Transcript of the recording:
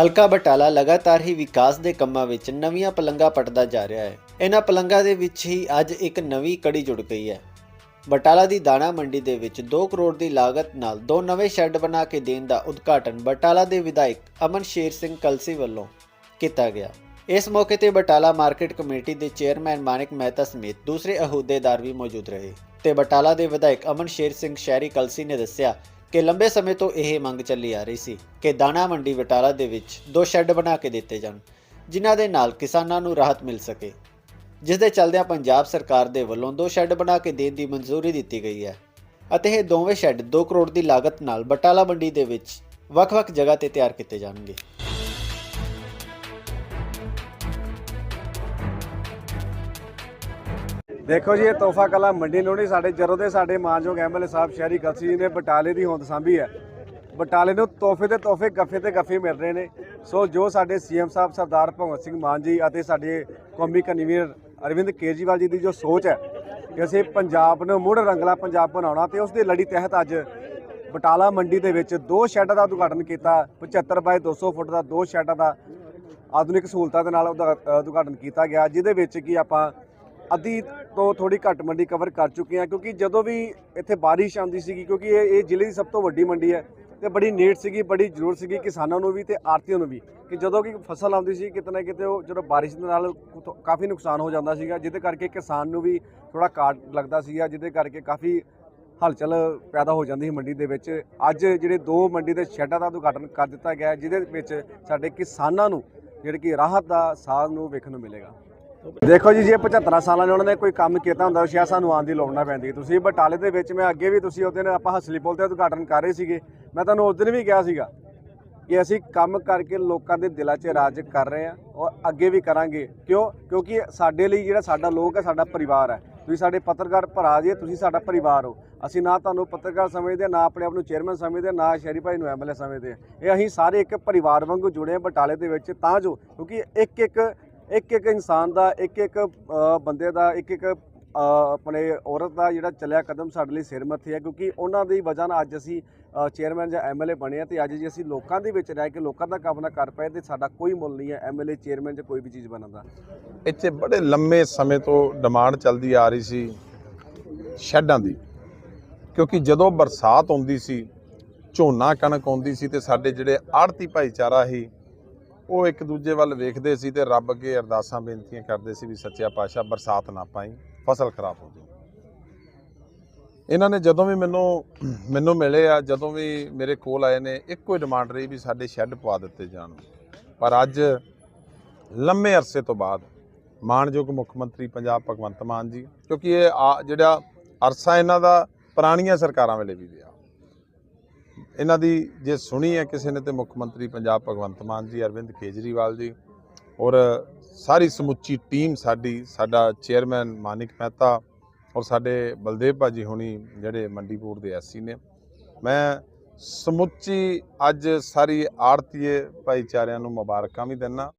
ਹਲਕਾ ਬਟਾਲਾ ਲਗਾਤਾਰ ਹੀ ਵਿਕਾਸ ਦੇ ਕੰਮਾਂ ਵਿੱਚ ਨਵੀਆਂ ਪਲੰਘਾਂ ਪਟਦਾ ਜਾ ਰਿਹਾ ਹੈ। ਇਹਨਾਂ ਪਲੰਘਾਂ ਦੇ ਵਿੱਚ ਹੀ ਅੱਜ ਇੱਕ ਨਵੀਂ ਕੜੀ ਜੁੜ ਗਈ ਹੈ। ਬਟਾਲਾ ਦੀ ਦਾਣਾ ਮੰਡੀ ਦੇ ਵਿੱਚ 2 ਕਰੋੜ ਦੀ ਲਾਗਤ ਨਾਲ ਦੋ ਨਵੇਂ ਸ਼ੈੱਡ ਬਣਾ ਕੇ ਦੇਣ ਦਾ ਉਦਘਾਟਨ ਬਟਾਲਾ ਦੇ ਵਿਧਾਇਕ ਅਮਨ ਸ਼ੇਰ ਸਿੰਘ ਕਲਸੀ ਵੱਲੋਂ ਕੀਤਾ ਗਿਆ। ਇਸ ਮੌਕੇ ਤੇ ਬਟਾਲਾ ਮਾਰਕੀਟ ਕਮੇਟੀ ਦੇ ਚੇਅਰਮੈਨ ਮਾਨਿਕ ਮਹਿਤਾ ਸਮੇਤ ਦੂਸਰੇ ਅਹੁਦੇਦਾਰ ਵੀ ਮੌਜੂਦ ਰਹੇ ਤੇ ਬਟਾਲਾ ਦੇ ਵਿਧਾਇਕ ਅਮਨ ਸ਼ੇਰ ਸਿੰਘ ਸ਼ਹਿਰੀ ਕਲਸੀ ਨੇ ਦੱਸਿਆ ਕਿ ਲੰਬੇ ਸਮੇਂ ਤੋਂ ਇਹ ਮੰਗ ਚੱਲੀ ਆ ਰਹੀ ਸੀ ਕਿ ਦਾਣਾ ਮੰਡੀ ਬਟਾਲਾ ਦੇ ਵਿੱਚ ਦੋ ਸ਼ੈੱਡ ਬਣਾ ਕੇ ਦਿੱਤੇ ਜਾਣ, ਜਿਨ੍ਹਾਂ ਦੇ ਨਾਲ ਕਿਸਾਨਾਂ ਨੂੰ ਰਾਹਤ ਮਿਲ ਸਕੇ। ਜਿਸ ਦੇ ਚੱਲਦਿਆਂ ਪੰਜਾਬ ਸਰਕਾਰ ਦੇ ਵੱਲੋਂ ਦੋ ਸ਼ੈੱਡ ਬਣਾ ਕੇ ਦੇਣ ਦੀ ਮਨਜ਼ੂਰੀ ਦਿੱਤੀ ਗਈ ਹੈ ਅਤੇ ਇਹ ਦੋਵੇਂ ਸ਼ੈੱਡ 2 ਕਰੋੜ ਦੀ ਲਾਗਤ ਨਾਲ ਬਟਾਲਾ ਮੰਡੀ ਦੇ ਵਿੱਚ ਵੱਖ-ਵੱਖ ਜਗ੍ਹਾ ਤੇ ਤਿਆਰ ਕੀਤੇ ਜਾਣਗੇ। ਦੇਖੋ ਜੀ, ਇਹ ਤੋਹਫਾ ਕਲਾ ਮੰਡੀ ਲੋਣੀ ਸਾਡੇ, ਜਦੋਂ ਦੇ ਸਾਡੇ ਮਾਨਯੋਗ ਐਮਐਲਏ ਸਾਹਿਬ ਸ਼ਹਿਰੀ ਗਲਸੀ ਜੀ ਨੇ ਬਟਾਲੇ ਦੀ ਹੋਂਦ ਸਾਂਭੀ ਹੈ। ਬਟਾਲੇ ਨੂੰ ਤੋਹਫੇ ਤੇ ਤੋਹਫੇ, ਗੱਫੇ ਤੇ ਗੱਫੇ ਮਿਲ ਰਹੇ ਨੇ। ਸੋ ਜੋ ਸਾਡੇ ਸੀਐਮ ਸਾਹਿਬ ਸਰਦਾਰ ਭਗਵੰਤ ਸਿੰਘ ਮਾਨ ਜੀ ਅਤੇ ਸਾਡੇ ਕੌਮੀ ਕਨਵੀਨਰ ਅਰਵਿੰਦ ਕੇਜਰੀਵਾਲ ਜੀ ਦੀ ਜੋ ਸੋਚ ਹੈ ਕਿ ਅਸੀਂ ਪੰਜਾਬ ਨੂੰ ਮੁੜ ਰੰਗਲਾ ਪੰਜਾਬ ਬਣਾਉਣਾ ਤੇ ਉਸ ਦੀ ਲੜੀ ਤਹਿਤ ਅੱਜ ਬਟਾਲਾ ਮੰਡੀ ਦੇ ਵਿੱਚ ਦੋ ਸ਼ੈੱਡਾਂ ਦਾ ਉਦਘਾਟਨ ਕੀਤਾ 75 ਬਾਏ 200 ਫੁੱਟ ਦਾ ਦੋ ਸ਼ੈੱਡਾਂ ਦਾ ਆਧੁਨਿਕ ਸਹੂਲਤਾਂ ਦੇ ਨਾਲ ਉਦਘਾ- ਉਦਘਾਟਨ ਕੀਤਾ ਗਿਆ, ਜਿਹਦੇ ਵਿੱਚ ਕੀ ਆਪਾਂ ਅੱਧੀ ਤੋਂ ਥੋੜੀ ਘੱਟ ਮੰਡੀ ਕਵਰ ਕਰ ਚੁੱਕੇ ਹਾਂ, ਕਿਉਂਕਿ ਜਦੋਂ ਵੀ ਇੱਥੇ ਬਾਰਿਸ਼ ਆਉਂਦੀ ਸੀਗੀ, ਕਿਉਂਕਿ ਇਹ ਇਹ ਜ਼ਿਲ੍ਹੇ ਦੀ ਸਭ ਤੋਂ ਵੱਡੀ ਮੰਡੀ ਹੈ ਤੇ ਬੜੀ ਨੀਡ ਸੀਗੀ, ਬੜੀ ਜ਼ਰੂਰਤ ਸੀਗੀ ਕਿਸਾਨਾਂ ਨੂੰ ਵੀ ਤੇ ਆੜਤੀਆਂ ਨੂੰ ਵੀ ਕਿ ਜਦੋਂ ਕਿ ਫਸਲ ਆਉਂਦੀ ਸੀ, ਕਿਤੇ ਨਾ ਕਿਤੇ ਉਹ ਜਦੋਂ ਬਾਰਿਸ਼ ਦੇ ਨਾਲ ਕਾਫੀ ਨੁਕਸਾਨ ਹੋ ਜਾਂਦਾ ਸੀਗਾ, ਜਿਹਦੇ ਕਰਕੇ ਕਿਸਾਨ ਨੂੰ ਵੀ ਥੋੜਾ ਕਾਟ ਲੱਗਦਾ ਸੀਗਾ, ਜਿਹਦੇ ਕਰਕੇ ਕਾਫੀ ਹਲਚਲ ਪੈਦਾ ਹੋ ਜਾਂਦੀ ਸੀ ਮੰਡੀ ਦੇ ਵਿੱਚ। ਅੱਜ ਜਿਹੜੇ ਦੋ ਮੰਡੀ ਦੇ ਸ਼ੈੱਡਾਂ ਦਾ ਉਦਘਾਟਨ ਕਰ ਦਿੱਤਾ ਗਿਆ ਜਿਹਦੇ ਵਿੱਚ ਸਾਡੇ ਕਿਸਾਨਾਂ ਨੂੰ, ਜਿਹੜੀ ਕਿ ਰਾਹਤ ਦਾ ਸਾਹ ਨੂੰ ਵੇਖਣ ਨੂੰ ਮਿਲੇਗਾ। ਦੇਖੋ ਜੀ ਜੇ 75 ਸਾਲਾਂ ਦੇ ਉਹਨਾਂ ਨੇ ਕੋਈ ਕੰਮ ਕੀਤਾ ਹੁੰਦਾ ਸ਼ਾਇਦ ਸਾਨੂੰ ਆਉਣ ਦੀ ਲੋੜ ਨਾ ਪੈਂਦੀ। ਤੁਸੀਂ ਬਟਾਲੇ ਦੇ ਵਿੱਚ ਮੈਂ ਅੱਗੇ ਵੀ ਤੁਸੀਂ ਉਹਦੇ ਨਾਲ ਆਪਾਂ ਹਸਲੀ ਪੁਲ ਤੇ ਉਦਘਾਟਨ ਕਰ ਰਹੇ ਸੀਗੇ। ਮੈਂ ਤੁਹਾਨੂੰ ਉਸ ਦਿਨ ਵੀ ਕਿਹਾ ਸੀਗਾ ਕਿ ਅਸੀਂ ਕੰਮ ਕਰਕੇ ਲੋਕਾਂ ਦੇ ਦਿਲਾਂ 'ਚ ਰਾਜ ਕਰ ਰਹੇ ਹਾਂ ਔਰ ਅੱਗੇ ਵੀ ਕਰਾਂਗੇ। ਕਿਉਂ? ਕਿਉਂਕਿ ਸਾਡੇ ਲਈ ਜਿਹੜਾ ਸਾਡਾ ਲੋਕ ਹੈ ਸਾਡਾ ਪਰਿਵਾਰ ਹੈ। ਤੁਸੀਂ ਸਾਡੇ ਪੱਤਰਕਾਰ ਭਰਾ ਜੀ ਤੁਸੀਂ ਸਾਡਾ ਪਰਿਵਾਰ ਹੋ। ਅਸੀਂ ਨਾ ਤੁਹਾਨੂੰ ਪੱਤਰਕਾਰ ਸਮਝਦੇ ਹਾਂ, ਨਾ ਆਪਣੇ ਆਪ ਨੂੰ ਚੇਅਰਮੈਨ ਸਮਝਦੇ ਹਾਂ, ਨਾ ਸ਼ਹਿਰੀ ਭਾਈ ਨੂੰ ਐਮਐਲਏ ਸਮਝਦੇ। ਹਾਂ। ਇਹ ਅਸੀਂ ਸਾਰੇ ਇੱਕ ਪਰਿਵਾਰ ਵਾਂਗੂ ਜੁੜੇ ਹਾਂ ਬਟਾਲੇ ਦੇ ਵਿੱਚ ਤਾਂ ਜੋ ਕਿਉਂਕਿ ਇੱਕ ਇੱਕ ਇੱਕ ਇੱਕ ਇਨਸਾਨ ਦਾ ਇੱਕ ਇੱਕ ਬੰਦੇ ਦਾ ਇੱਕ ਇੱਕ ਆਪਣੇ ਔਰਤ ਦਾ ਜਿਹੜਾ ਚੱਲਿਆ ਕਦਮ ਸਾਡੇ ਲਈ ਸਿਰ ਮੱਥੇ ਹੈ, ਕਿਉਂਕਿ ਉਹਨਾਂ ਦੀ ਵਜ੍ਹਾ ਨਾਲ ਅੱਜ ਅਸੀਂ ਚੇਅਰਮੈਨ ਜਾਂ ਐਮਐਲਏ ਬਣੇ ਆ ਤੇ ਅੱਜ ਜੇ ਅਸੀਂ ਲੋਕਾਂ ਦੇ ਵਿੱਚ ਰਹਿ ਕੇ ਲੋਕਾਂ ਦਾ ਕੰਮ ਨਾ ਕਰ ਪਏ ਤੇ ਸਾਡਾ ਕੋਈ ਮੁੱਲ ਨਹੀਂ ਹੈ ਐਮਐਲਏ ਚੇਅਰਮੈਨ ਜਾਂ ਕੋਈ ਵੀ ਚੀਜ਼ ਬਣਨ ਦਾ। ਇੱਥੇ ਬੜੇ ਲੰਮੇ ਸਮੇਂ ਤੋਂ ਡਿਮਾਂਡ ਚੱਲਦੀ ਆ ਰਹੀ ਸੀ ਸ਼ੈੱਡਾਂ ਦੀ, ਕਿਉਂਕਿ ਜਦੋਂ ਬਰਸਾਤ ਆਉਂਦੀ ਸੀ, ਝੋਨਾ ਕਣਕ ਆਉਂਦੀ ਸੀ ਤੇ ਸਾਡੇ ਜਿਹੜੇ ਆੜਤੀ ਭਾਈਚਾਰਾ ਸੀ ਉਹ ਇੱਕ ਦੂਜੇ ਵੱਲ ਵੇਖਦੇ ਸੀ ਤੇ ਰੱਬ ਅੱਗੇ ਅਰਦਾਸਾਂ ਬੇਨਤੀਆਂ ਕਰਦੇ ਸੀ ਵੀ ਸੱਚਿਆ ਪਾਤਸ਼ਾਹ ਬਰਸਾਤ ਨਾ ਪਾਈ, ਫਸਲ ਖਰਾਬ ਹੋ ਜਾਏ ਇਹਨਾਂ ਨੇ ਜਦੋਂ ਵੀ ਮੈਨੂੰ ਮੈਨੂੰ ਮਿਲੇ ਆ, ਜਦੋਂ ਵੀ ਮੇਰੇ ਕੋਲ ਆਏ ਨੇ, ਇੱਕੋ ਹੀ ਡਿਮਾਂਡ ਰਹੀ ਵੀ ਸਾਡੇ ਸ਼ੈੱਡ ਪਵਾ ਦਿੱਤੇ ਜਾਣ। ਪਰ ਅੱਜ ਲੰਮੇ ਅਰਸੇ ਤੋਂ ਬਾਅਦ ਮਾਣਯੋਗ ਮੁੱਖ ਮੰਤਰੀ ਪੰਜਾਬ ਭਗਵੰਤ ਮਾਨ ਜੀ, ਕਿਉਂਕਿ ਇਹ ਆ- ਜਿਹੜਾ ਅਰਸਾ ਇਹਨਾਂ ਦਾ ਪੁਰਾਣੀਆਂ ਸਰਕਾਰਾਂ ਵੇਲੇ ਵੀ ਰਿਹਾ। ਇਹਨਾਂ ਦੀ ਜੇ ਸੁਣੀ ਹੈ ਕਿਸੇ ਨੇ ਤੇ ਮੁੱਖ ਮੰਤਰੀ ਪੰਜਾਬ ਭਗਵੰਤ ਮਾਨ ਜੀ, ਅਰਵਿੰਦ ਕੇਜਰੀਵਾਲ ਜੀ ਔਰ ਸਾਰੀ ਸਮੁੱਚੀ ਟੀਮ ਸਾਡੀ, ਸਾਡਾ ਚੇਅਰਮੈਨ ਮਾਨਿਕ ਮਹਿਤਾ ਔਰ ਸਾਡੇ ਬਲਦੇਵ ਭਾਜੀ ਹੋਣੀ ਜਿਹੜੇ ਮੰਡੀਪੁਰ ਬੋਰਡ ਦੇ ਐਸਸੀ ਨੇ। ਮੈਂ ਸਮੁੱਚੀ ਅੱਜ ਸਾਰੀ ਆੜਤੀਏ ਭਾਈਚਾਰਿਆਂ ਨੂੰ ਮੁਬਾਰਕਾਂ ਵੀ ਦਿੰਦਾ।